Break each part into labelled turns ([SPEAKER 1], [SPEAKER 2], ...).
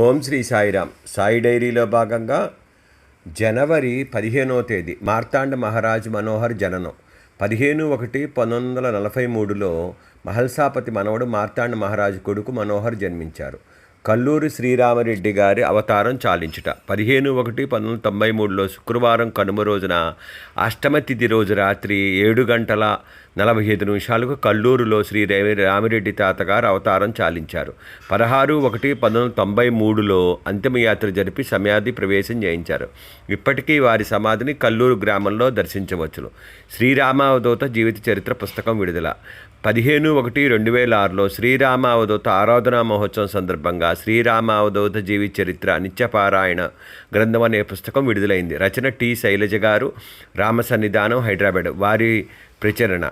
[SPEAKER 1] ఓం శ్రీ సాయిరామ్. సాయి డైరీలో భాగంగా జనవరి పదిహేనవ తేదీ మార్తాండ మహారాజ్ మనోహర్ జననం. పదిహేను ఒకటి పంతొమ్మిది వందల నలభై మూడులో మహల్సాపతి మనవడు మార్తాండ మహారాజు కొడుకు మనోహర్ జన్మించారు. కల్లూరి శ్రీరామరెడ్డి గారి అవతారం చాలించుట. పదిహేను ఒకటి పంతొమ్మిది తొంభై మూడులో శుక్రవారం కనుమ రోజున అష్టమ తిథి రోజు రాత్రి ఏడు గంటల నలభై ఐదు నిమిషాలకు కల్లూరులో శ్రీ రామిరెడ్డి తాతగారు అవతారం చాలించారు. పదహారు ఒకటి పంతొమ్మిది తొంభై మూడులో అంతిమయాత్ర జరిపి సమాధి ప్రవేశం చేయించారు. ఇప్పటికీ వారి సమాధిని కల్లూరు గ్రామంలో దర్శించవచ్చును. శ్రీరామావధూత జీవిత చరిత్ర పుస్తకం విడుదల పదిహేను ఒకటి రెండు వేల ఆరులో శ్రీరామ అవధూత ఆరాధనా మహోత్సవం సందర్భంగా శ్రీరామ అవధూత జీవి చరిత్ర నిత్యపారాయణ గ్రంథం అనే పుస్తకం విడుదలైంది. రచన టి. శైలజ గారు రామ సన్నిధానం హైదరాబాద్. వారి ప్రచురణ.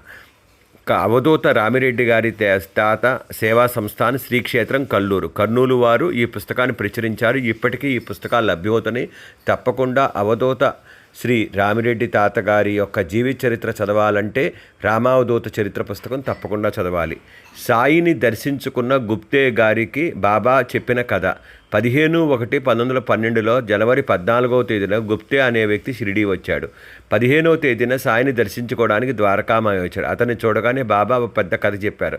[SPEAKER 1] క- అవధూత రామిరెడ్డి గారి తాత సేవా సంస్థాన్ శ్రీక్షేత్రం కల్లూరు. కర్నూలు వారు ఈ పుస్తకాన్ని ప్రచురించారు. ఇప్పటికీ ఈ పుస్తకాలు లభ్యమవుతాయి తప్పకుండా అవధూత శ్రీ రామిరెడ్డి తాతగారి యొక్క జీవిత చరిత్ర చదవాలంటే రామావధూత చరిత్ర పుస్తకం తప్పకుండా చదవాలి. సాయిని దర్శించుకున్న గుప్తే గారికి బాబా చెప్పిన కథ. పదిహేను ఒకటి పంతొమ్మిది వందల పన్నెండులో జనవరి పద్నాలుగవ తేదీన గుప్తే అనే వ్యక్తి షిరిడీ వచ్చాడు. పదిహేనవ తేదీన సాయిని దర్శించుకోవడానికి ద్వారకామాయ వచ్చాడు. అతన్ని చూడగానే బాబా పెద్ద కథ చెప్పారు.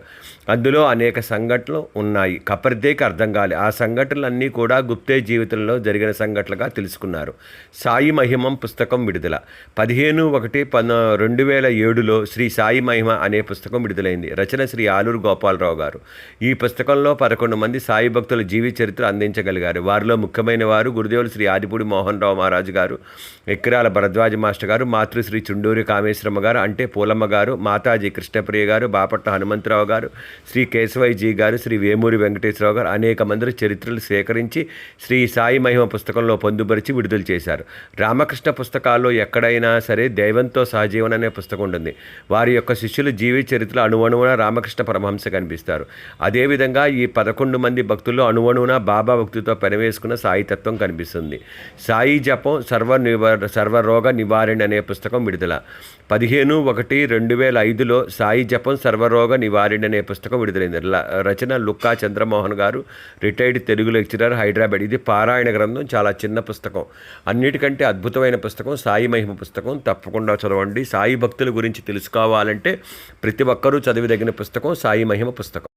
[SPEAKER 1] అందులో అనేక సంఘటనలు ఉన్నాయి. కపర్దేకి అర్థం కాలే. ఆ సంఘటనలన్నీ కూడా గుప్తే జీవితంలో జరిగిన సంఘటనలుగా తెలుసుకున్నారు. సాయి మహిమం పుస్తకం విడుదల. పదిహేను ఒకటి పన్న రెండు వేల ఏడులో శ్రీ సాయి మహిమ అనే పుస్తకం విడుదలైంది. రచన శ్రీ ఆలూరు గోపాలరావు గారు. ఈ పుస్తకంలో పదకొండు మంది సాయి భక్తుల జీవి చరిత్ర అందించారు అందించగలిగారు వారిలో ముఖ్యమైన వారు గురుదేవులు శ్రీ ఆదిపూడి మోహన్ రావు మహారాజు గారు ఎక్కిరాల భరద్వాజ మాస్టర్ గారు మాతృశ్రీ చుండూరి కామేశ్వరమ్మ గారు అంటే పూలమ్మ గారు మాతాజీ కృష్ణప్రియ గారు బాపట్ల హనుమంతరావు గారు శ్రీ కేశవైజీ గారు శ్రీ వేమూరి వెంకటేశ్వరరావు గారు అనేక మంది చరిత్రలు సేకరించి శ్రీ సాయి మహిమ పుస్తకంలో పొందుపరిచి విడుదల చేశారు. రామకృష్ణ పుస్తకాల్లో ఎక్కడైనా సరే దైవంతో సహజీవన అనే పుస్తకం ఉంటుంది. వారి యొక్క శిష్యులు జీవిత చరిత్ర అణువణువున రామకృష్ణ పరమహంస కనిపిస్తారు. అదేవిధంగా ఈ పదకొండు మంది భక్తుల్లో అణువణువున బాబా భక్తితో పెనవేసుకున్న సాయి తత్వం కనిపిస్తుంది. సాయి జపం సర్వ నివార సర్వరోగ నివారణ అనే పుస్తకం విడుదల. పదిహేను ఒకటి రెండు వేల ఐదులో సాయి జపం సర్వరోగ నివారణ అనే పుస్తకం విడుదలైంది. రచన లుక్కా చంద్రమోహన్ గారు రిటైర్డ్ తెలుగు లెక్చరర్ హైదరాబాద్. ఇది పారాయణ గ్రంథం చాలా చిన్న పుస్తకం. అన్నిటికంటే అద్భుతమైన పుస్తకం సాయి మహిమ పుస్తకం. తప్పకుండా చదవండి. సాయి భక్తుల గురించి తెలుసుకోవాలంటే ప్రతి ఒక్కరూ చదివిదగిన పుస్తకం సాయి మహిమ పుస్తకం.